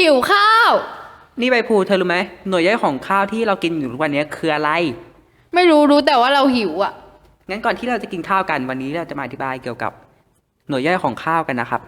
หิวข้าว นี่ใบพลูเธอรู้ไหมหน่วยย่อยของข้าวที่เรากินอยู่ทุกวันนี้คืออะไร ไม่รู้รู้แต่ว่าเราหิวอะ งั้นก่อนที่เราจะกินข้าวกันวันนี้เราจะมาอธิบายเกี่ยวกับหน่วยย่อยของข้าวกันนะครับ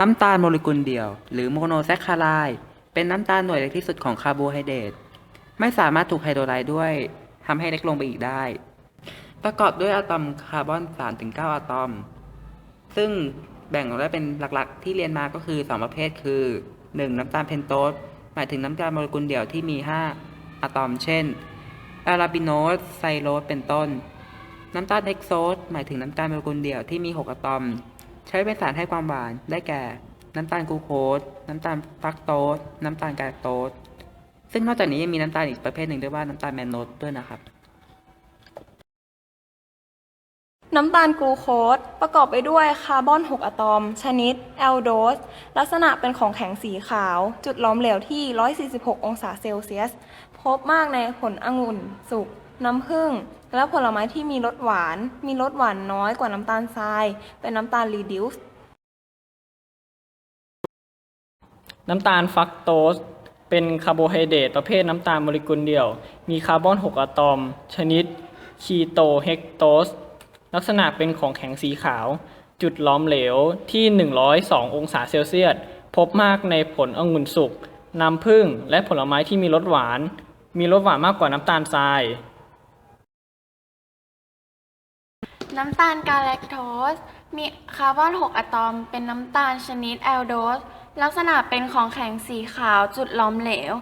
น้ำตาลโมเลกุลเดียว หรือโมโนแซคคาไรด์ เป็นน้ำตาลหน่วยเล็กที่สุดของคาร์โบไฮเดรตไม่สามารถถูกไฮโดรไลซ์ด้วยทำให้เล็กลงไปอีกได้ ประกอบด้วยอะตอมคาร์บอน 3-9 อะตอม ซึ่งแบ่งออกได้เป็นหลักๆ ที่เรียนมาก็คือ 2 ประเภทคือ 1. น้ำตาลเพนโตสหมายถึงน้ำตาลโมเลกุลเดี่ยวที่มี 5 อะตอม เช่นอาราบิโนสไซโรสเป็นต้น น้ำตาลเฮกโซสหมายถึงน้ำตาลโมเลกุลเดี่ยวที่มี 6 อะตอม ใช้เป็นสารให้ความหวานได้แก่ น้ำตาลกลูโคสน้ำตาลฟรักโตสน้ำตาลกาโตสซึ่งนอกจากนี้ยังมีน้ำตาลอีกประเภทหนึ่งด้วยว่าน้ำตาลแมนโนสด้วยนะครับ น้ำตาลกลูโคสประกอบไปด้วยคาร์บอน 6 อะตอม ชนิดแอลโดสลักษณะเป็นของแข็งสีขาว จุดล้อมเหลวที่ 146 องศาเซลเซียส พบมากในผลองุ่น สุก น้ำผึ้งและผลไม้ที่มีรสหวาน มีรสหวานน้อยกว่าน้ำตาลทราย เป็นน้ำตาลรีดิวส์ น้ำตาลฟักโตสเป็นคาร์โบไฮเดรตประเภทน้ำตาลโมเลกุลเดี่ยว มีคาร์บอน 6 อะตอม ชนิดคีโตเฮกโตสลักษณะเป็นของแข็งสีขาว จุดล้อมเหลวที่ 102 องศาเซลเซียส พบมากในผลองุ่นสุกน้ำผึ้งและผลไม้ที่มีรสหวาน มีรสหวานมากกว่าน้ำตาลทราย น้ำตาลกาแลคโตสมีคาร์บอน 6 อะตอม เป็นน้ำตาลชนิดแอลโดส ลักษณะเป็นของแข็งสีขาวจุดล้อมเหลว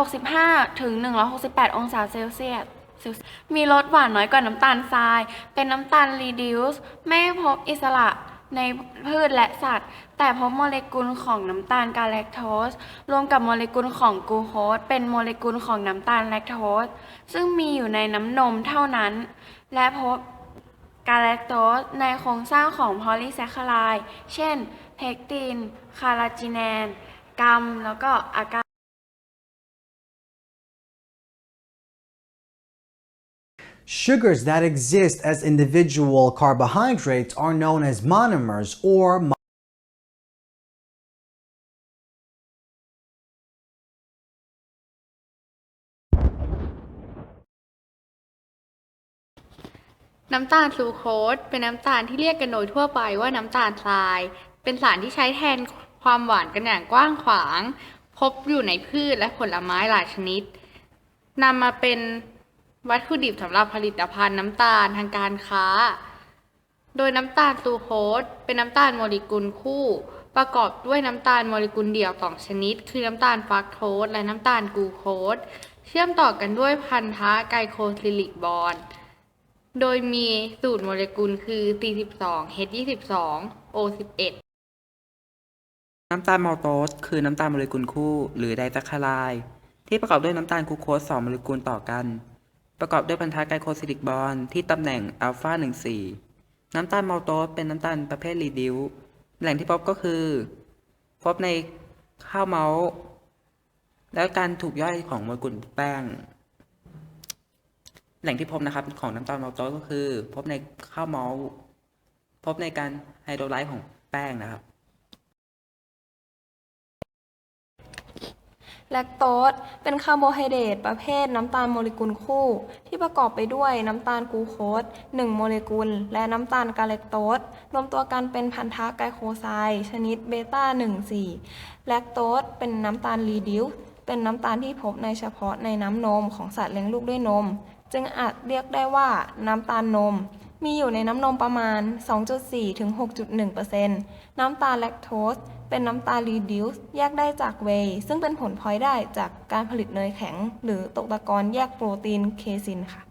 165 ถึง 168 องศาเซลเซียส มีรสหวานน้อยกว่าน้ำตาลทราย เป็นน้ำตาลรีดิวส์ไม่พบอิสระในพืชและสัตว์ แต่พบโมเลกุลของน้ำตาลกาแลคโตสรวมกับโมเลกุลของกลูโคสเป็นโมเลกุลของน้ำตาลแลคโตสซึ่งมีอยู่ในน้ำนมเท่านั้น และพบ กาแลคโตสในโครงสร้างของพอลีแซคคาไรด์เช่น เพกติน คาราจิแนน กัม แล้วก็อากา Sugars that exist as individual carbohydrates are known as monomers or น้ำตาลซูโคสเป็นน้ำตาลที่เรียกกันโดยทั่วไปว่าน้ำตาลทราย เป็นสารที่ใช้แทนความหวานกันอย่างกว้างขวาง พบอยู่ในพืชและผลไม้หลายชนิดนำมาเป็นวัตถุดิบสำหรับผลิตภัณฑ์น้ำตาลทางการค้า โดยน้ำตาลซูโคสเป็นน้ำตาลโมเลกุลคู่ ประกอบด้วยน้ำตาลโมเลกุลเดี่ยวสองชนิด คือน้ำตาลฟรักโตสและน้ำตาลกลูโคสเชื่อมต่อกันด้วยพันธะไกลโคซิลิกบอนด์ โดยมีสูตรโมเลกุลคือ 42 H22 O11 น้ำตาลมัลโตสคือน้ำตาลโมเลกุลคู่ หรือไดซัคคาไรด์ที่ประกอบด้วยน้ำตาลกลูโคส2โมเลกุลต่อกัน ประกอบด้วยพันธะไกลโคซิลิกบอน ที่ตำแหน่งอัลฟา14 น้ำตาลมัลโตสเป็นน้ำตาลประเภทรีดิวแหล่งที่พบก็คือ พบในข้าวเมาส์แล้วการถูกย่อยของโมเลกุลแป้ง แหล่งที่พบนะครับของน้ำตาลมัลโตก็คือ พบในข้าวเมาส์พบในการไฮโดรไลซ์ของแป้งนะครับ แลคโตสเป็นคาร์โบไฮเดรตประเภทน้ำตาลโมเลกุลคู่ ที่ประกอบไปด้วยน้ำตาลกลูโคส1โมเลกุล และน้ำตาลกาแลคโตสรวมตัวกันเป็นพันธะไกลโคไซด์ชนิดเบต้า1,4แลคโตสเป็นน้ำตาลรีดิวเป็นน้ำตาลที่พบในเฉพาะในน้ำนมของสัตว์เลี้ยงลูกด้วยนม จึงอาจเรียกได้ว่าน้ำตาลนม มีอยู่ในน้ำนมประมาณ 2.4 ถึง 6.1%น้ำตาลแลคโตสเป็นน้ำตาลรีดิวส์แยกได้จากเวย์ซึ่งเป็นผลพลอยได้จากการผลิตเนยแข็ง หรือตกตะกอนแยกโปรตีนเคซินค่ะ